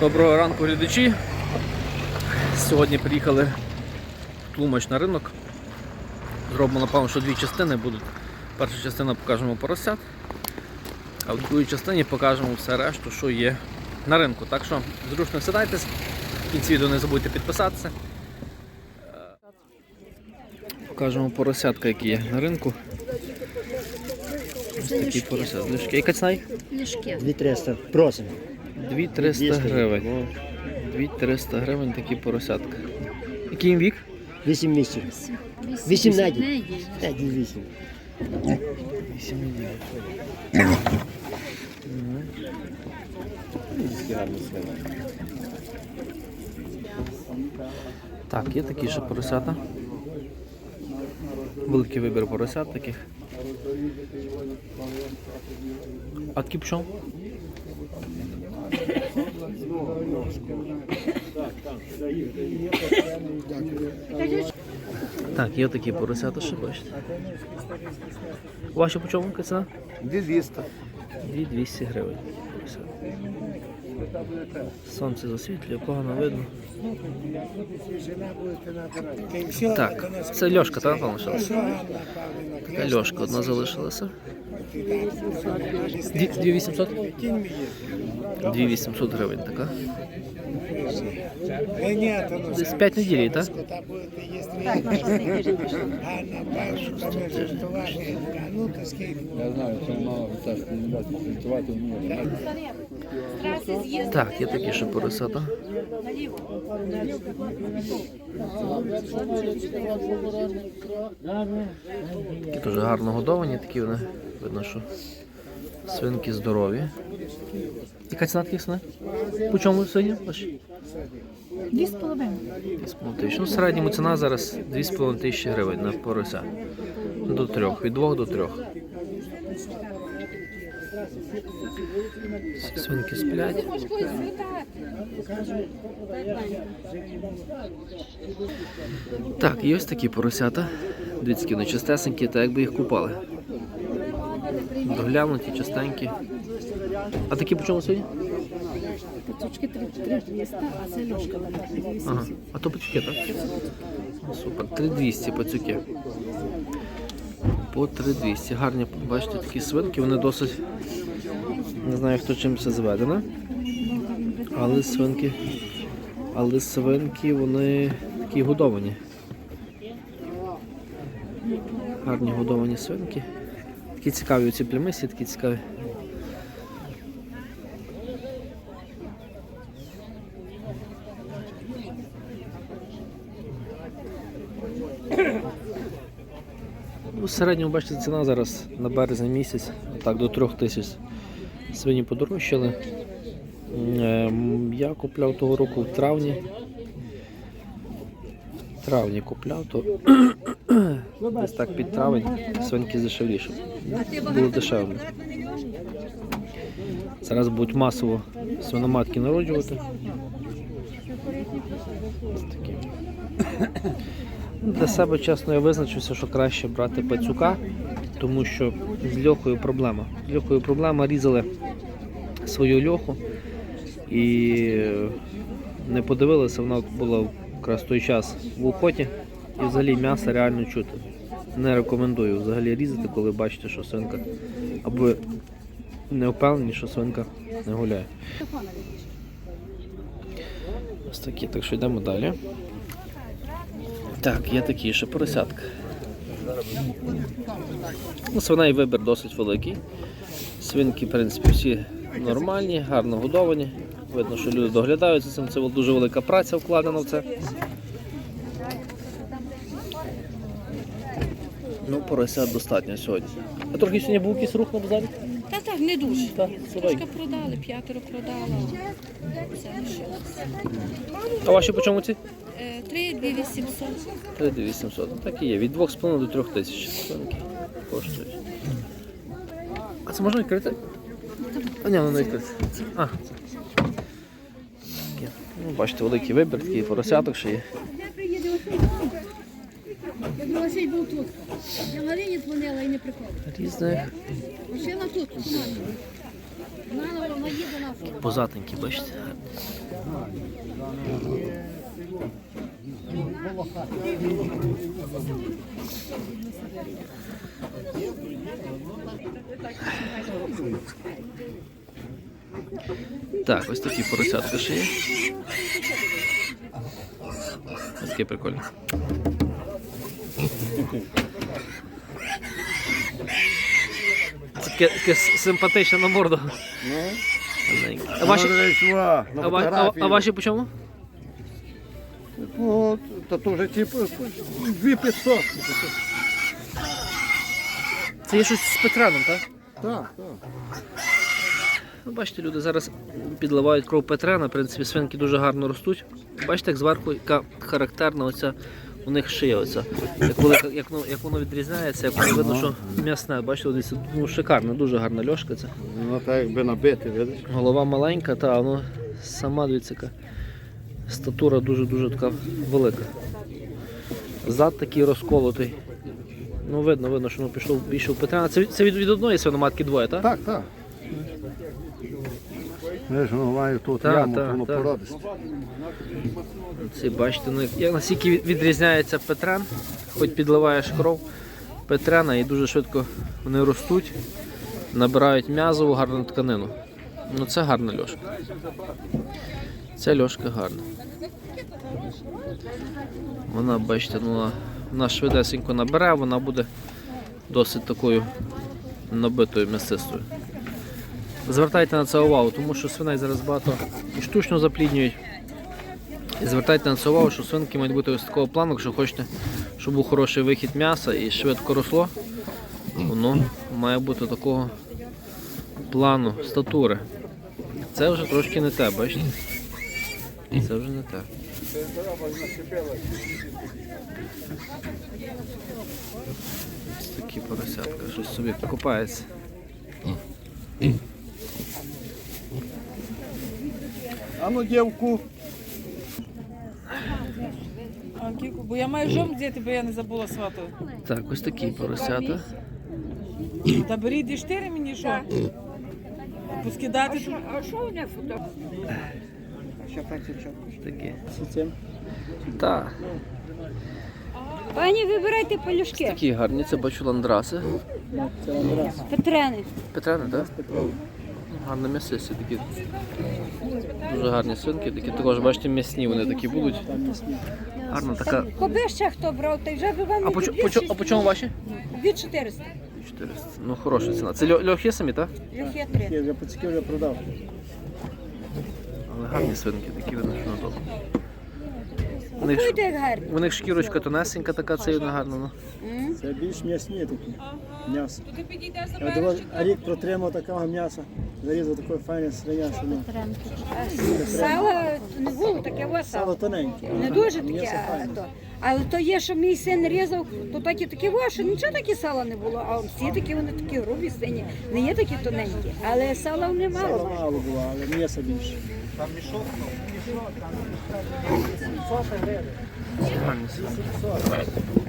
Доброго ранку, глядачі. Сьогодні приїхали в Тлумач на ринок. Зробимо, напевно, що дві частини будуть. Перша частина покажемо поросят, а в другій частині покажемо все решту, що є на ринку. Так що зручно сідайтесь, в кінці відео не забудьте підписатися. Покажемо поросятка, які є на ринку. Ось такі поросятки. Лишки. Яка ціна? Книжки. 2300. Просимо. 2300 200. гривень. Ну, 2300 гривень такі поросятка. Який їм вік? 8 місяців. Вісім Вісім днів. на день. Неділь. 5 8. 8 неділь. Так, є такі ще поросята. Великий вибір поросят таких. А такі? Так, є такі поросята, що бачите. Ваші по чому яка ціна? 200. 2200 гривень. Сонце засвітлює, погано видно. Так, це льошка, так, лишилася? Льошка одна залишилася. 2800? 2800 гривень така. Десь 5 неділі, так? Я знаю, це мало тяжко не дати. Так, є такі ще поросята. Такі дуже гарно годовані, такі вони, видно, що свинки здорові. Яка ціна таких свиней? По чому сьогодні? Дві з половиною. 2,5 тисячі. Ну, в середньому ціна зараз 2,5 тисячі гривень на порося. До трьох, від двох до трьох. Свинки сплять. Так, є ось такі поросята. Дивіться, вони чистесенькі, так якби їх купали. Доглянуті, чистенькі. А такі по чому сьогодні? Пацючки 3200, а це льошка. Ага. А то пацюки, так? Ну, Супер. 3200 пацюки. По 3200. Гарні, бачите, такі свинки, вони досить. Не знаю, хто чим це зведено. Але свинки. Але свинки, вони такі годовані. Гарні годовані свинки. Такі цікаві оці племисі, такі цікаві. В середньому, бачите, ціна зараз на березень місяць, так, до 3 тисяч. Свині подорожчали. Е, Я купляв того року в травні. В травні купляв, то десь так під травень свинки дешевліше. Було дешевле. Зараз будуть масово свиноматки народжувати. Ось такі. Для себе, чесно, я визначився, що краще брати пацюка, тому що з льохою проблема. З льохою проблема різали свою льоху і не подивилися, вона була якраз той час в охоті і взагалі м'ясо реально чути. Не рекомендую взагалі різати, коли бачите, що свинка. Або не впевнені, що свинка не гуляє. Ось такі, так що йдемо далі. Так, є такі ще поросятка. Ну, свиней вибір досить великий. Свинки, в принципі, всі нормальні, гарно годовані. Видно, що люди доглядають за цим. Це дуже велика праця вкладена в це. Ну, поросят достатньо сьогодні. А трохи сьогодні був якийсь рух на базарі? Та так, не дуже. Так, Трошки продали, п'ятеро продала. Все лишилося. А ваші по чому ці? Е, Три, дві вісімсот. 3800. Ну, так і є. Від 2,5 до 3 тисяч коштують. А це можна відкрити? А ні, воно не відкрите. А. Таке. Ну, бачите, великий вибір, такий поросяток ще є. Я думала, що й був тут. Я Марині дзвонила і не приходила. Різних. Машина тут. Наново їде на фото. Позатенькі, бачите? Так, ось такі поросятка ще є. Ось таке прикольне. Це таке, таке симпатичне на морду. Маленьке. А ваші, а, ва- а, а ваші по чому? Ну, то, то вже типу 2500. Це є щось з Петраном, так? Так, так. Ну, бачите, люди зараз підливають кров Петрена, в принципі, свинки дуже гарно ростуть. Бачите, як зверху яка характерна оця у них шия. Оця. Як, коли, як, воно, як воно відрізняється, як воно видно, що м'ясне. Бачите, десь, ну, шикарна, дуже гарна льошка. Це. Ну так якби набити, видиш? Голова маленька, та воно сама дивіться, яка статура дуже-дуже така велика. Зад такий розколотий. Ну, видно, видно, що воно пішло більше в. Це, це від, від одної свиноматки двоє, так? Так, так. Видиш, воно має тут Так, яму, так, воно так. породисте. Ці бачите, ну, як наскільки від- відрізняється Петрен, хоч підливаєш кров Петрена і дуже швидко вони ростуть, набирають м'язову гарну тканину. Ну це гарна льошка. Ця льошка гарна. Вона, бачите, ну, вона, швидесенько набере, вона буде досить такою набитою м'ясистою. Звертайте на це увагу, тому що свиней зараз багато і штучно запліднюють. І звертайте на це увагу, що свинки мають бути ось такого плану, якщо хочете, щоб був хороший вихід м'яса і швидко росло, воно має бути такого плану, статури. Це вже трошки не те, бачите? Це вже не те. Ось такі поросятка, щось собі копається. А ну дівку. А, Кіку, бо я маю жом взяти, бо я не забула свату. Так, ось такі поросята. Та беріть і штири мені що? Поскидати. А що фото? Такі. Так. Пані, вибирайте полюшки. Такі гарні, це бачу ландраси. Петрени. Петрани, так? Гарно м'ясисті такі. Дуже гарні свинки, такі також, бачите, м'ясні вони такі будуть. Гарна така. Коби ще хто брав, то вже би вам А по, чо- по, чо- а по чому ваші? від 400. 400. Ну, хороша ціна. Це льо- льохи самі, так? Льохи 3. Я вже поцікав, вже продав. Але гарні свинки, такі видно, що надовго. У них, як гарні. у них шкірочка тонесенька така, це вона гарна. Ну. Це більш м'ясні такі. М'ясо. Ти підійдеш Я думав, а рік протримав такого м'яса. Зарізав таке файне свиня, що ну, Сало не було таке ось сало сало. тоненьке. Не дуже М'ясо таке. а, файне. то. Але то є, що мій син різав, то такі такі во, що нічого такі сала не було. А всі такі вони такі грубі сині. Не є такі тоненькі. Але сала не Сало мало. мало було, але м'ясо більше.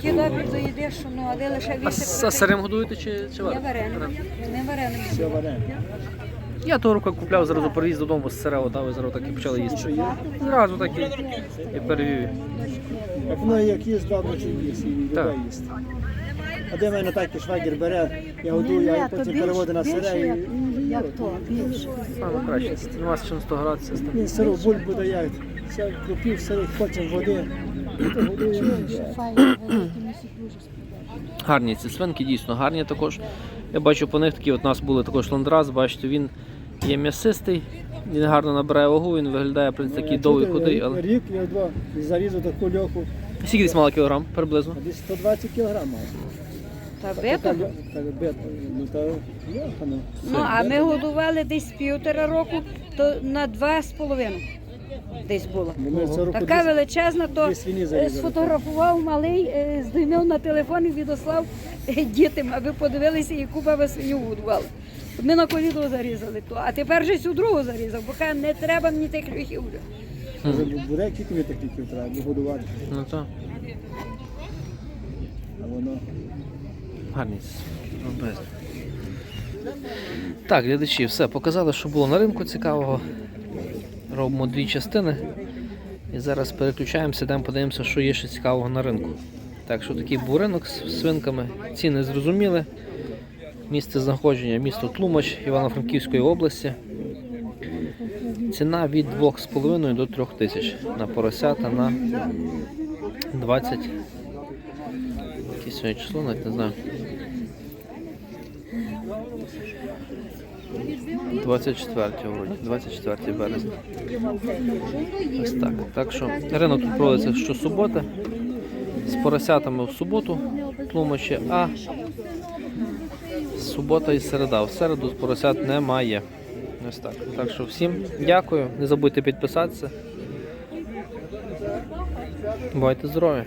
Свинки. Такі доїдеш, ну, а де лише А сирим годуєте чи, чи Не варите? Не. Варене. Я того року купляв, зразу привіз додому з сира дав і зразу так і почали їсти. Зразу так і, і перевів. Як воно як їсть, добре чи їсть, і Так. людей їсть. А де в мене так і швагір бере, я годую, а потім переводить на сире і Як то? Більше. Саме краще. Нема з чим 100 градусів. він сиру бульбу дає, все крупів, сирих, потім води. Гарні ці свинки, дійсно гарні також. Я бачу по них такі, от у нас були також ландрас, бачите, він є м'ясистий, він гарно набирає вагу, він виглядає в принципі, такий довгий худий, але. Рік я два зарізав таку льоху, Скільки десь мало кілограм приблизно? десь 120 кілограм. Та льо- Так бето, ну та льоха, ну. Ну, а ми годували десь півтора року, то на два з половиною десь було. Ми року Така величезна, то сфотографував малий, е, на телефон і відослав е, дітям, аби подивилися, яку баба свиню годували. Ми на коліду зарізали то, а тепер же цю другу зарізав, бо каже, не треба мені тих. Може, буде кілька мені таких треба бо годувати, Ну то а воно. гарні. ці свинки, без. Так, глядачі, все, показали, що було на ринку цікавого. Робимо дві частини. І зараз переключаємося, йдемо подивимося, що є ще цікавого на ринку. Так що такий був ринок з свинками. Ціни зрозуміли. Місце знаходження місто Тлумач Івано-Франківської області. Ціна від 2,5 до 3 тисяч на поросята на 20. Яке сьогодні число, навіть не знаю. 24 вроді, 24 березня. Ось так. Так що ринок тут проводиться щосуботи. З поросятами в суботу тлумачі, а субота і середа. В середу поросят немає. Ось так. Так що всім дякую. Не забудьте підписатися. Бувайте здорові!